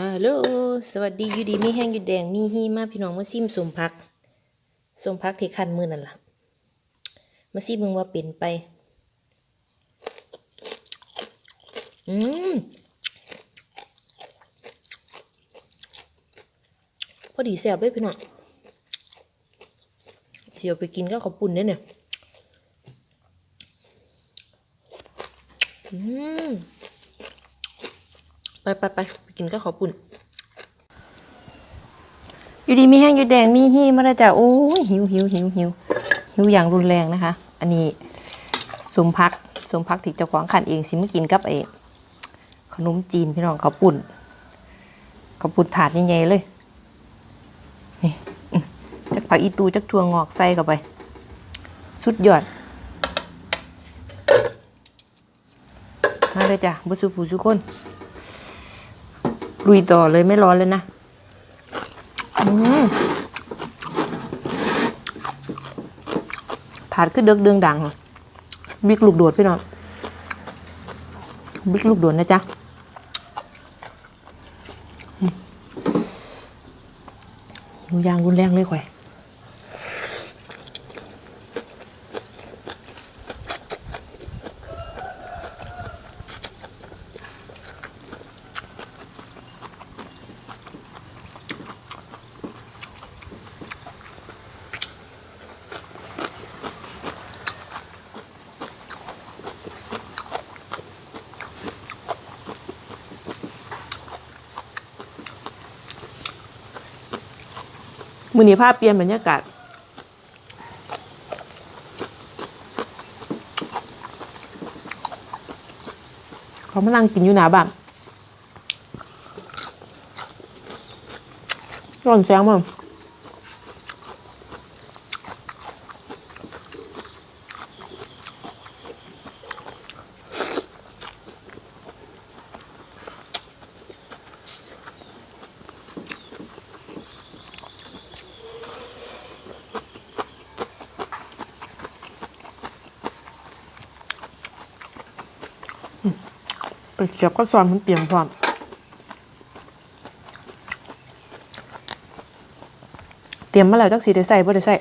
ฮัลโหล สวัสดีอยู่ดีมีแห้งอยู่แดง มีฮีมาพี่น้องมาซิมสมพักสมพักที่คันมือนั่นล่ะ มาซิมมึงว่าเป็นไป อืม พอดีแซ่บเลยพี่น้องเสียวไปกินก็ขาวปุ่นเด้อเนี่ย อืม ไปไปไปไปกินก็ขอปุ่น อยู่ดีมีแห้งอยู่แดงมีฮีมาแล้วจ้ะโอ้ยหิวหิวหิวหิวหิวอย่างรุนแรงนะคะ อันนี้สมพักสมพักที่เจ้าของขันเองสิมากินกับไอ้ขนมจีนพี่น้องเขาวปุ่นเขาวปุ่นถาดใหญ่ๆเลยนี่จักผักอีตูจักถั่วงอกใส่เข้าไป สุดยอดมาเลยจ้ะบุสุผู้ทุกคน ลุยต่อเลยไม่ร้อนเลยนะถาดคือเดือกเดืองดัง บิ๊กลูกโดดพี่น้อง บิ๊กลูกโดดนะจ๊ะหนูยางรุนแรงเลยข่อย มือนี้ภาพเปลี่ยนบรรยากาศเขามานั่งกินอยู่หน้าบ้านร้อนแสงมั้ง ไปเก็บก็ซอนมันเตรียมพร้อมเตรียมมาแล้วจักสีได้ใส่บ่ได้ใส่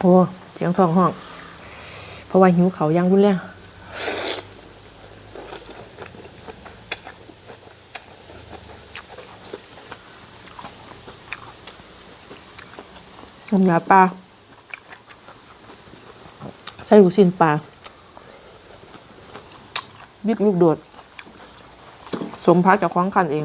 โอ้เสียงท้องห้อง เพราะว่าหิวเขายังรุนแรงน้ำยาปลา ใส่ลูกชิ้นปลาบิ๊กลูกโดด สมพักจากคว้องคันเอง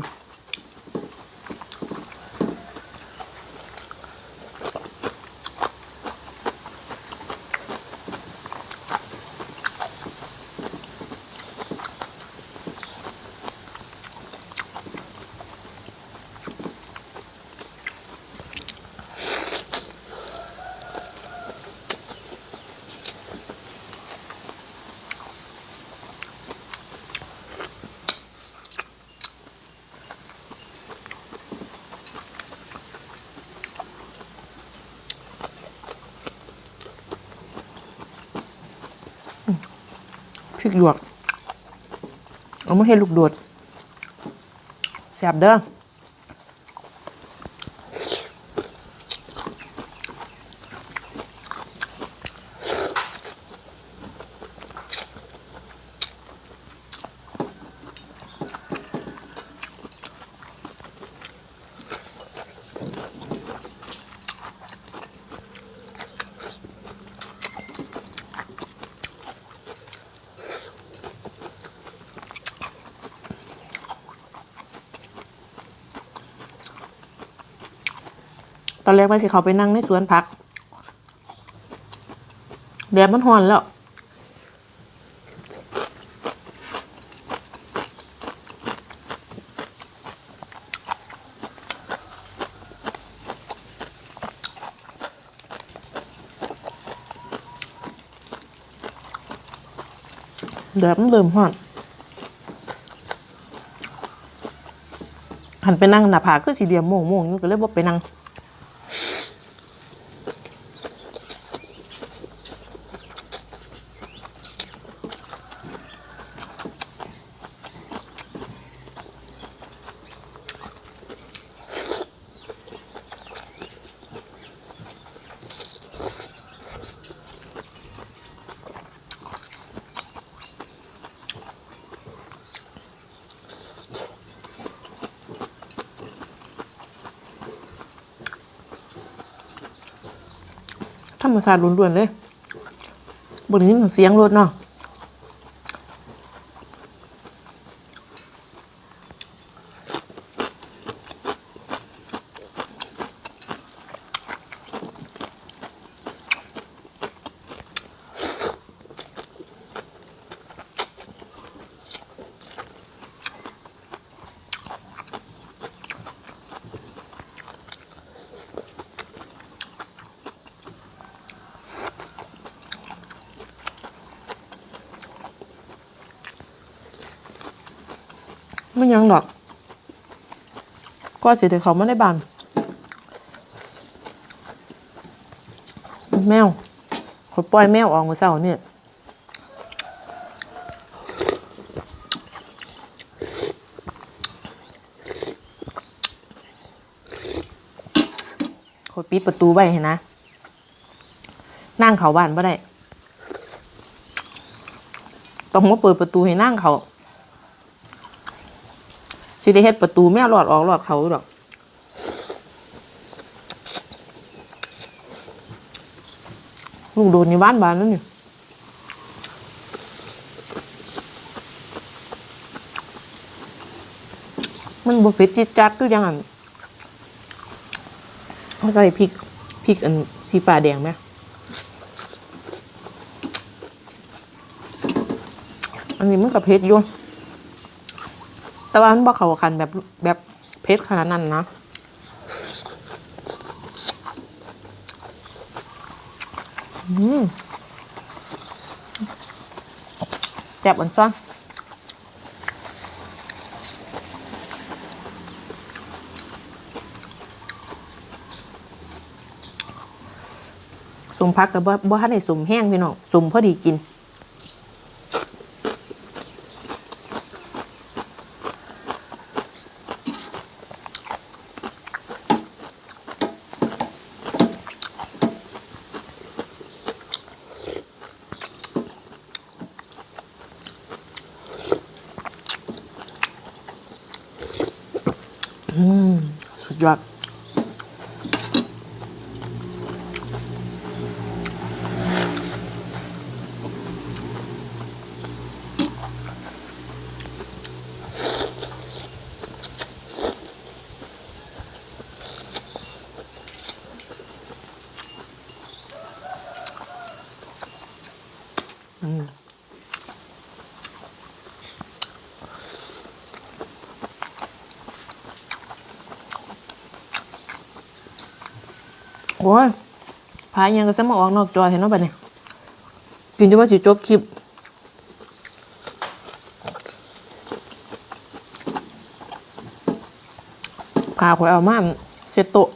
ริกหยวก เอามาให้ลูกโดดแสบเด้อ อนแรกว่าสิเขาไปนั่งในสวนผักแดดมันฮ้อนแล้วแดดมันเริ่มฮ้อนหันไปนั่งหน้าผาคือสีเหลี่ยมโม่งๆอยู่ก็เลยบ่ไปนั่ง ธรรมชาติล้วนๆเลยบนนี้เสียงรถเนาะ ไม่ยังดอก ก็สิเดี๋ยวเขาไม่ได้บานแมวขอยปล่อยแมวออกมาเศร้าเนี่ยขอยปิดประตูไว้เห็นนะ นั่งเขาบ้านบ่ได้ ต้องมาเปิดประตูให้นั่งเขา สิได้เฮ็ดประตูแม่หลอดออกหลอดเขาดอกลูกโดนในบ้านบ้านนั่นนี่มันบ่เผ็ดจิดจัดคือจังอันเขาใส่พริกพริกอันสีฟ้าแดงไหมอันนี้มันกับเผ็ดอยู่ แต่ว่ามันบ่เข้ากันแบบแบบเผ็ดขนาดนั้นนะแซ่บอันซ่อนสมพักกับบ่บ่ทันได้สมแห้งพี่น้องสมพอดีกิน โอ้ยพายยังก็สมาออกนอกจอเห็นว่าบัดเนี่ยกินจนว่าสิจบคลิปพาข่อยเอามาเสร็จโตะ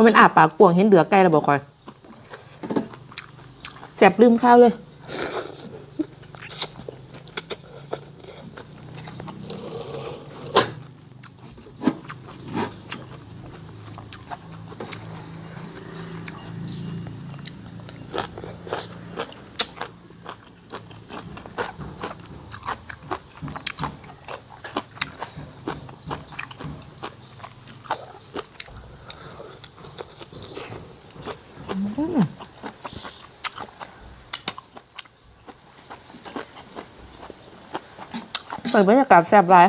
ว่าเป็นอาบปากกวงเห็นเดือไก่แล้วบอกคอยแสบลืมข้าวเลย เปิดบรรยากาศแซ่บหลาย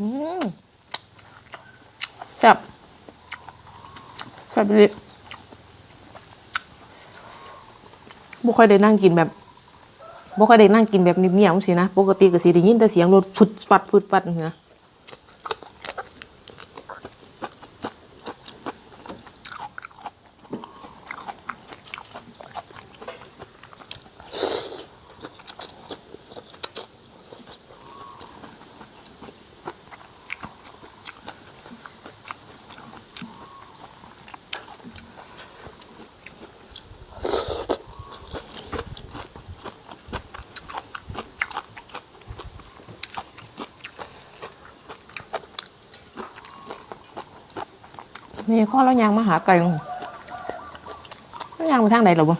อืมแซ่บ แซ่บเลยบ่ค่อยได้นั่งกินแบบบ่ค่อยได้นั่งกินแบบเงียบๆสินะ ปกติก็สิได้ยินแต่เสียงรถฟุดฟัดฟุดฟัดนี่นะ มีข้อแล้วยางมาหาไก่มั้งแล้วยางไปทางไหนหรอบ่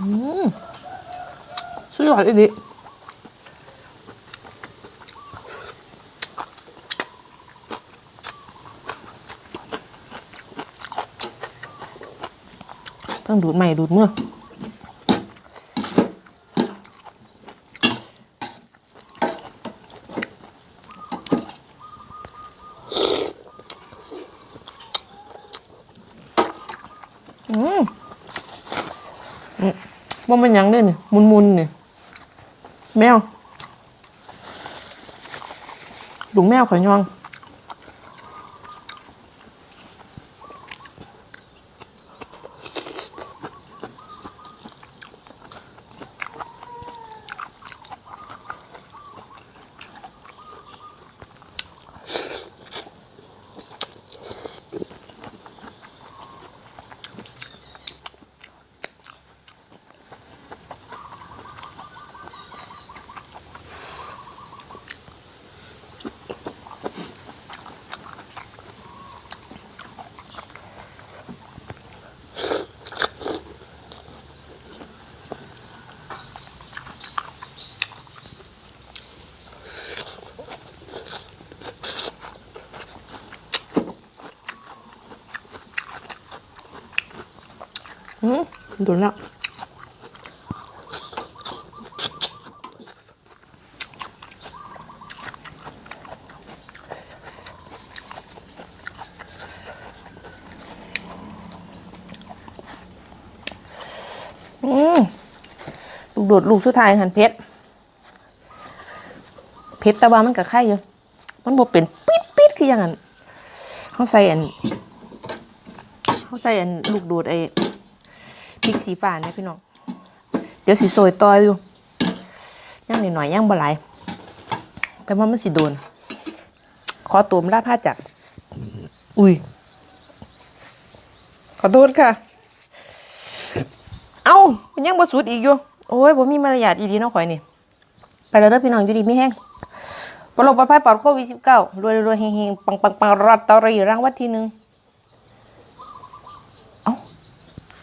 อืมสุดยอดเลยดิ ต้องดูดใหม่ดูดเมื่ออืมอืมว่ามันยังเด้เนี่ยมุนมุนเนี่ยแมวลุงแมวขอยยอง อืมโดนแล้วอืมลูกโดดลูกสุดท้ายหันเพชรเพชรต่ว่ามันกับไข่อยู่ มันบ่เป็นปิดปิดคืออย่างนั้นเขาใส่อันเขาใส่อันลูกโดดไอ้ ริกสีฟ้านี่ยพี่น้อง เดี๋ยวสีโซยต่อยอยู่ย่างหน่อยๆย่างบะไหลายแปลว่ามันสีโดน ขอตัวมราผ้าจัก อุ้ย ขอโทษค่ะ เอ้ามันยังบ่สุดอีกอยู่ โอ้ยบ่มีมารยาทอีดีเนาะข่อยนี่ ไปแล้วเด้อพี่น้องอยู่ดีไม่แห้งปลอดปลอดภัยปลอดโควิด19รวยรวยๆเฮงปังปังปังรัตตอรีรางวัลที่หนึ่ง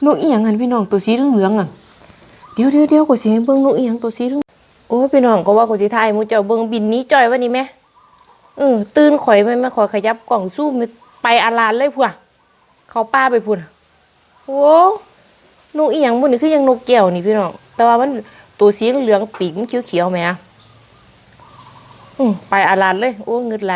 นกอียงหันพี่น้องตัวสีเหลืองๆอะเดี๋ยวเดี๋ยวเดี๋ยวก็สิให้เบิ่งนกอียงตัวสีเหลืองโอ้พี่น้องก็ว่ากูสิทายมูเจ้าเบิ่งบินนี้จ่อยวันนี้แม่เออตื่นข่อยแม่แม่ข่อยขยับกล่องสู้ไปอาลานเลยพุ่อเขาป้าไปพุ่นโอ้นกอียงบุนนี่คือยังนกแก้วนี่พี่น้องแต่ว่ามันตัวสีเหลืองปีกมันเขียวๆแหม่อืมไปอาลานเลย โอ้เงึดไหล